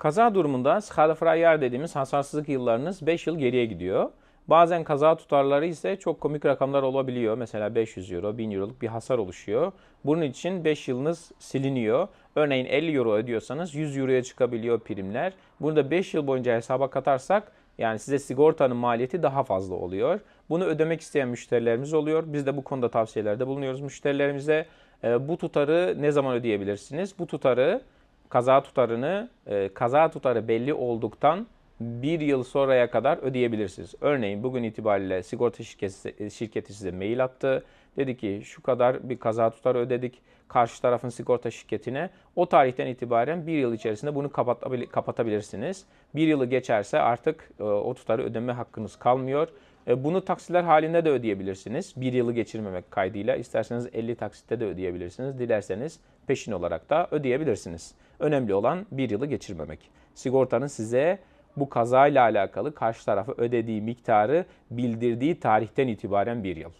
Kaza durumunda Skadefreyar dediğimiz hasarsızlık yıllarınız 5 yıl geriye gidiyor. Bazen kaza tutarları ise çok komik rakamlar olabiliyor. Mesela 500 euro, 1000 euroluk bir hasar oluşuyor. Bunun için 5 yılınız siliniyor. Örneğin 50 euro ödüyorsanız 100 euroya çıkabiliyor primler. Bunu da 5 yıl boyunca hesaba katarsak yani size sigortanın maliyeti daha fazla oluyor. Bunu ödemek isteyen müşterilerimiz oluyor. Biz de bu konuda tavsiyelerde bulunuyoruz müşterilerimize. Ee, bu tutarı ne zaman ödeyebilirsiniz? Bu tutarı kaza tutarını e, kaza tutarı belli olduktan bir yıl sonraya kadar ödeyebilirsiniz. Örneğin bugün itibariyle sigorta şirketi, şirketi size mail attı. Dedi ki şu kadar bir kaza tutarı ödedik karşı tarafın sigorta şirketine. O tarihten itibaren bir yıl içerisinde bunu kapatabil- kapatabilirsiniz. Bir yılı geçerse artık e, o tutarı ödeme hakkınız kalmıyor. E, Bunu taksiler halinde de ödeyebilirsiniz. Bir yılı geçirmemek kaydıyla. İsterseniz 50 taksitte de ödeyebilirsiniz. Dilerseniz peşin olarak da ödeyebilirsiniz. Önemli olan bir yılı geçirmemek. Sigortanın size bu kazayla alakalı karşı tarafa ödediği miktarı bildirdiği tarihten itibaren bir yıl.